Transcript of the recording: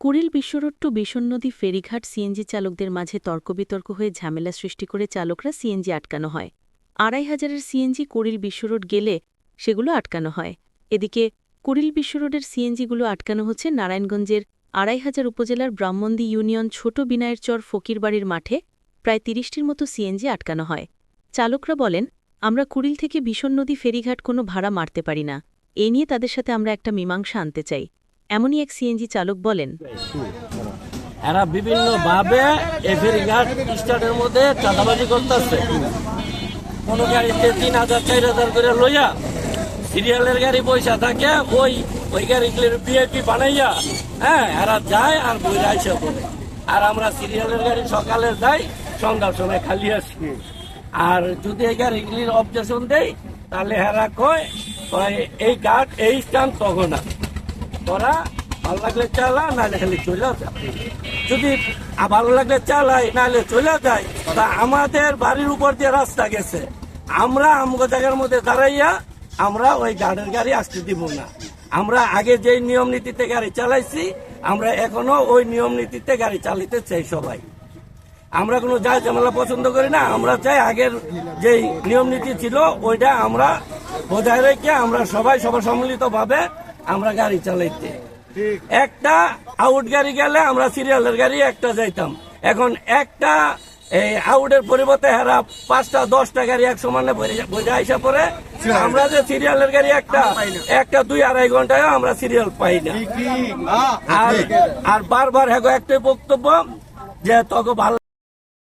Kuril Bishwa Road two vision নদী ফেরিঘাট CNG চালকদের মাঝে তর্কবিতর্ক হয়ে ঝামেলা সৃষ্টি করে চালকরা সিএনজি আটকানো হয়। আড়াই হাজারের সিএনজি কুড়িল বিশ্বরোড গেলে সেগুলো আটকানো হয়। এদিকে কুড়িল বিশ্বরোডের সিএনজিগুলো আটকানো হচ্ছে নারায়ণগঞ্জের আড়াই হাজার উপজেলার ব্রাহ্মণদী ইউনিয়ন ছোট বিনায়ের চর ফকিরবাড়ির মাঠে প্রায় তিরিশটির মতো সিএনজি আটকানো হয়। চালকরা বলেন, আমরা কুড়িল থেকে ভীষণ নদী ফেরিঘাট কোনো ভাড়া মারতে পারি না। এ নিয়ে তাদের সাথে আমরা একটা মীমাংসা আনতে চাই। এমনই এক সিএনজি চালক বলেন। এরা বিভিন্ন ভাবে এফেরিঘাট স্টার্টের মধ্যে চাঁদাবাজি করতেছে। কোন গাড়িতে তিন হাজার, চার হাজার করে লইয়া সিরিয়ালের গাড়ি পয়সা থাকে, ওই ওই গাড়িগুলির বিএপি বানাইয়া হ্যাঁ এরা যায় আর বইরা আইসা বলে আর আমরা সিরিয়ালের গাড়ি সকালে যাই, সন্ধ্যার সময় খালি আসি আর যদি এই গাড়িগুলির অবজেকশন দেই, তাহলে হেরা কয় এই গার্ড এই স্টান তখন না তোরা ভালো লাগলে চালা, নাহলে খালি চলে যা। যদি ভালো লাগলে চালাই, নাহলে চলে যায় তা আমাদের বাড়ির উপর দিয়ে রাস্তা গেছে। আমরা আমগো জায়গার মধ্যে দাঁড়াইয়া আমরা ওই গাড়ির গাড়ি আসতে দিব না। আমরা আগে যেই নিয়ম নীতিতে গাড়ি চালাইছি, আমরা এখনও ওই নিয়ম নীতিতে গাড়ি চালিতে চাই সবাই। আমরা কোনো যা ঝামেলা পছন্দ করি না, আমরা চাই আগের যেই নিয়ম নীতি ছিল, ওইটা আমরা বজায় রেখে আমরা সবাই সবার সম্মিলিত ভাবে আমরা গাড়ি চালাইতে। একটা আউট গাড়ি গেলে আমরা সিরিয়ালের গাড়ি একটা যাইতাম। এখন একটা এই আউটের পরিবর্তে হেরা পাঁচটা দশটা গাড়ি এক সমানে বোঝা আইসা পরে আমরা যে সিরিয়ালের গাড়ি একটা একটা দুই আড়াই ঘন্টায় আমরা সিরিয়াল পাই না। আর আর বারবার হ্যাঁ একটাই বক্তব্য যে তোকে ভালো